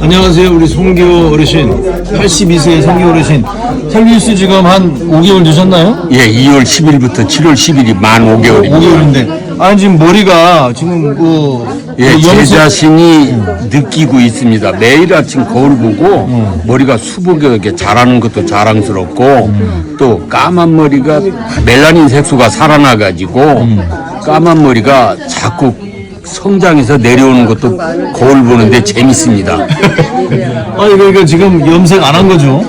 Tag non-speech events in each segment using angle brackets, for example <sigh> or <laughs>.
안녕하세요. 우리 송기호 어르신. 82세의 송기호 어르신. 텔리스 지금 한 5개월 되셨나요? 예, 2월 10일부터 7월 10일이 만 5개월입니다. 5개월인데. 아니, 지금 머리가 지금 그. 예, 그 제 염색- 자신이 느끼고 있습니다. 매일 아침 거울 보고 머리가 수북하게 자라는 것도 자랑스럽고 또 까만 머리가 멜라닌 색소가 살아나가지고 까만 머리가 자꾸 성장해서 내려오는 것도 거울 보는데 재밌습니다. <laughs> 아니, 그러니까 지금 염색 안 한 거죠?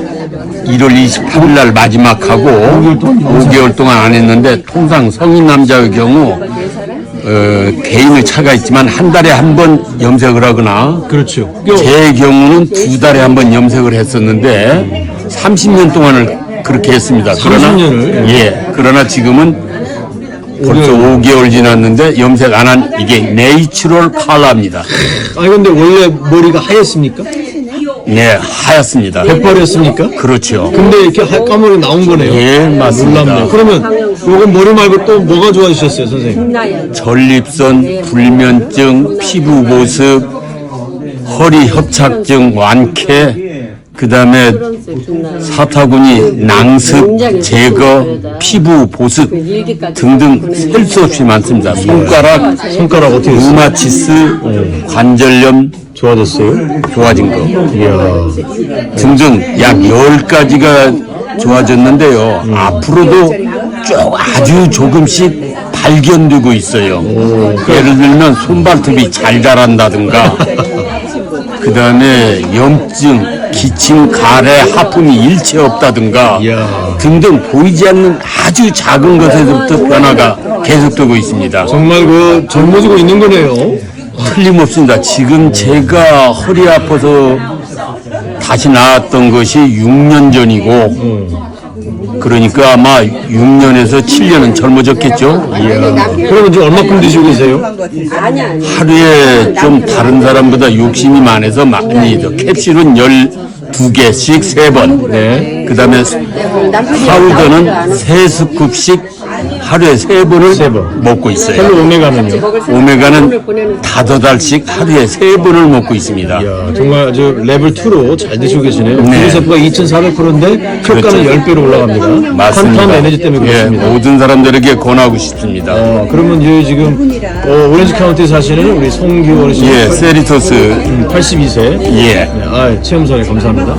1월 28일 날 마지막 하고 5개월 동안 안 했는데 통상 성인 남자의 경우 어, 개인의 차가 있지만 한 달에 한 번 염색을 하거나 그렇죠. 제 경우는 두 달에 한 번 염색을 했었는데 30년 동안을 그렇게 했습니다. 그러나 30년을? 예, 그러나 지금은 벌써 5개월 지났는데 염색 안 한 이게 네이처럴 컬러입니다. 아니, 근데 원래 머리가 하였습니까? 네, 하얗습니다. 백발이었습니까? 그렇죠. 근데 이렇게 하- 까머리 나온 거네요. 예, 맞습니다. 놀랍네. 그러면 요건 머리 말고 또 뭐가 좋아지셨어요, 선생님? 전립선, 불면증, 피부 보습, 허리 협착증 완쾌, 그 다음에 사타구니 낭습 제거, 피부 보습 등등 셀 수 없이 많습니다. 손가락, 손가락 어떻게? 루마티스, 관절염 좋아졌어요? 좋아진 거 등등 약 10가지가 좋아졌는데요. 앞으로도 쭉 아주 조금씩 발견되고 있어요. 예를 들면 손발톱이 잘 자란다든가 <laughs> 그 다음에 염증, 기침, 가래, 하품이 일체 없다든가. 등등 보이지 않는 아주 작은 것에서부터 변화가 계속되고 있습니다. 정말 그 젊어지고 있는 거네요. 틀림없습니다. 지금 제가 허리 아파서 다시 나왔던 것이 6년 전이고 그러니까 아마 6년에서 7년은 젊어졌겠죠. 그러면 지금 얼마큼 드시고 계세요? 하루에 좀 다른 사람보다 욕심이 많아서 많이 더 캡슐은 12개씩 3번. 네. 그 다음에 파우더는 3스쿱씩 하루에 3번을 세 번. 먹고 있어요. 헬로 오메가는요? 오메가는 다섯 달씩 하루에 3번을 먹고 있습니다. 야, 정말 저 레벨 2로 잘 드시고 계시네요. 네. 구리세포가 2,400%인데 효과는 10배로 올라갑니다. 맞습니다. 탄탄 에너지 때문에 예, 그렇습니다. 모든 사람들에게 권하고 싶습니다. 어, 그러면 이제 지금 어, 오렌지 카운티에 사시는 우리 송기호 어르신 예, 세리토스. 82세. 예. 네, 아, 체험사에 감사합니다.